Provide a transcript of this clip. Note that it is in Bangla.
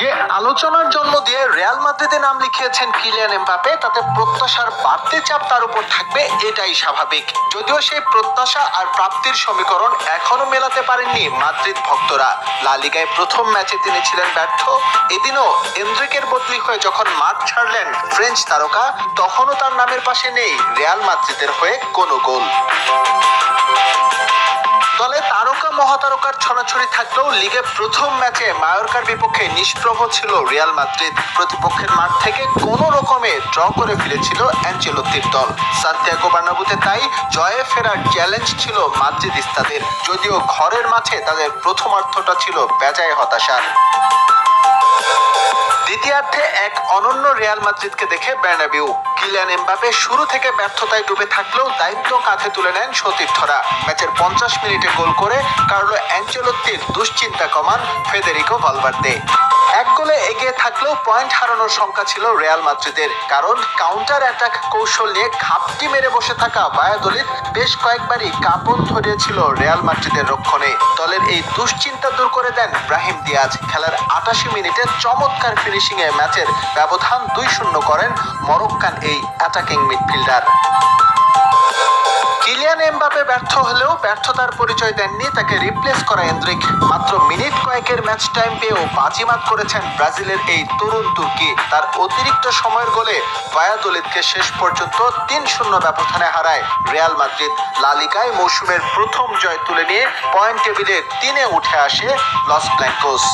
যে আলোচনার জন্ম দিয়ে রিয়াল মাদ্রিদে নাম লিখিয়েছেন কিলিয়ান এমবাপে তাতে প্রত্যাশার বাড়তি চাপ তার উপর থাকবে, এটাই স্বাভাবিক। যদিও সেই প্রত্যাশা আর প্রাপ্তির সমীকরণ এখনও মেলাতে পারেননি মাদ্রিদ ভক্তরা। লা লিগায় প্রথম ম্যাচে তিনি ছিলেন ব্যর্থ। এদিনও এন্দ্রিকের বদলি হয়ে যখন মাঠ ছাড়লেন ফ্রেঞ্চ তারকা, তখনও তার নামের পাশে নেই রিয়াল মাদ্রিদের হয়ে কোনো গোল। মহাতারকার ছড়াছড়ি থাকলেও লিগে প্রথম ম্যাচে মায়োরকার বিপক্ষে নিষ্প্রভ ছিল রিয়াল মাদ্রিদ। প্রতিপক্ষের মাঠ থেকে কোনো রকমে ড্র করে ফিরেছিল অ্যাঞ্চেলোত্তির দল। সান্তিয়াগো বার্নাবুতে তাই জয়ে ফেরার চ্যালেঞ্জ ছিল মাদ্রিদ ইস্তাদের যদিও ঘরের মাঠে তাদের প্রথমার্থটা ছিল বেজায় হতাশার। দ্বিতীয়ার্ধে এক অনন্য রিয়াল মাদ্রিদকে দেখে বের্নাবিউ কিলিয়ান এমবাপে শুরু থেকে ব্যর্থতায় ডুবে থাকলেও দায়িত্ব কাঁধে তুলে নেন সতীর্থরা। ম্যাচের পঞ্চাশ মিনিটে গোল করে কার্লো অ্যাঞ্চেলোত্তির দুশ্চিন্তা কমান ফেদেরিকো ভালভার্দে। গোলে এগিয়ে থাকলেও পয়েন্ট হারানোর সংখ্যা ছিল রিয়াল মাদ্রিদের কারণ কাউন্টার অ্যাটাক কৌশল নিয়ে ঘাপটি মেরে বসে থাকা বায়াদলিত বেশ কয়েকবারই কাপড় ধরিয়েছিল রিয়াল মাদ্রিদের রক্ষণে। দলের এই দুশ্চিন্তা দূর করে দেন ব্রাহিম দিয়াজ খেলার আটাশি মিনিটে চমৎকার ফিনিশিং এ ম্যাচের ব্যবধান দুই শূন্য করেন মরক্কান এই অ্যাটাকিং মিডফিল্ডার ব্যর্থ হলেও ব্যর্থতার পরিচয় দেননি তাকে রিপ্লেস করা এন্দ্রিক মাত্র মিনিট কয়েকের ম্যাচ টাইম পেয়েও বাজিমাত করেছেন ব্রাজিলের এই তরুণ তুর্কি। তার অতিরিক্ত সময়ের গোলে বায়াদলিদকে শেষ পর্যন্ত তিন শূন্য ব্যবধানে হারায় রিয়াল মাদ্রিদ। লালিকায় মৌসুমের প্রথম জয় তুলে নিয়ে পয়েন্ট টেবিলে তিনে উঠে আসে লস ব্ল্যাঙ্কোস।